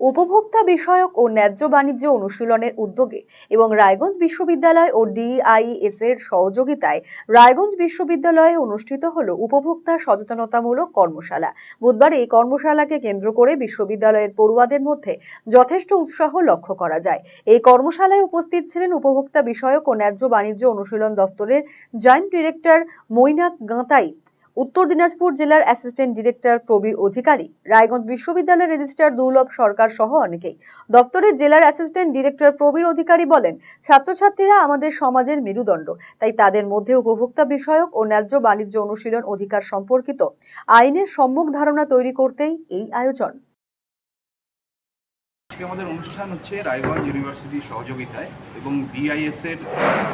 উপভোক্তা বিষয়ক ও ন্যায্য বাণিজ্য অনুশীলনের উদ্যোগে এবং রায়গঞ্জ বিশ্ববিদ্যালয় ও ডিআইএস এর সহযোগিতায় রায়গঞ্জ বিশ্ববিদ্যালয়ে অনুষ্ঠিত হল উপভোক্তা সচেতনতামূলক কর্মশালা। বুধবার এই কর্মশালাকে কেন্দ্র করে বিশ্ববিদ্যালয়ের পড়ুয়াদের মধ্যে যথেষ্ট উৎসাহ লক্ষ্য করা যায়। এই কর্মশালায় উপস্থিত ছিলেন উপভোক্তা বিষয়ক ও ন্যায্য বাণিজ্য অনুশীলন দপ্তরের জয়েন্ট ডিরেক্টর মৈনাক গাঁতাই। উত্তর দিনাজপুর জেলার অ্যাসিস্ট্যান্ট ডিরেক্টর প্রবীর অধিকারী, রায়গঞ্জ বিশ্ববিদ্যালয়ের রেজিস্ট্রার দুর্লভ সরকার সহ অনেকেই। দপ্তরের জেলার অ্যাসিস্ট্যান্ট ডিরেক্টর প্রবীর অধিকারী বলেন, ছাত্রছাত্রীরা আমাদের সমাজের মেরুদণ্ড, তাই তাদের মধ্যে উপভোক্তা বিষয়ক ও ন্যায্য বাণিজ্য অনুশীলন অধিকার সম্পর্কিত আইনের সম্মুখ ধারণা তৈরি করতেই এই আয়োজন। আজকে আমাদের অনুষ্ঠান হচ্ছে রায়গঞ্জ ইউনিভার্সিটির সহযোগিতায় এবং বিআইএস এর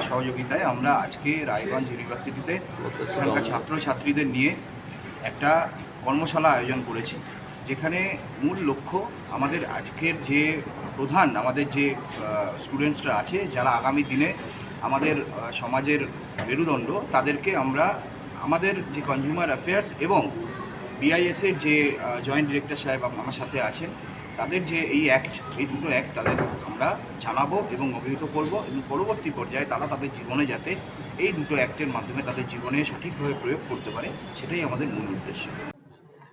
সহযোগিতায় আমরা আজকে রায়গঞ্জ ইউনিভার্সিটিতে এখানকার ছাত্রছাত্রীদের নিয়ে একটা কর্মশালা আয়োজন করেছি, যেখানে মূল লক্ষ্য আমাদের আজকের যে প্রধান, আমাদের যে স্টুডেন্টসরা আছে, যারা আগামী দিনে আমাদের সমাজের মেরুদণ্ড, তাদেরকে আমরা আমাদের যে কনজিউমার অ্যাফেয়ার্স এবং বিআইএসের যে জয়েন্ট ডিরেক্টর সাহেব আম- আমার সাথে আছেন তাদের যে এই অ্যাক্ট এই দুটো অ্যাক্ট তাদের আমরা জানাব এবং অভিহিত করব এবং পরবর্তী পর্যায়ে তারা তাদের জীবনে যাতে এই দুটো অ্যাক্টের মাধ্যমে তাদের জীবনে সঠিকভাবে প্রয়োগ করতে পারে, সেটাই আমাদের মূল উদ্দেশ্য।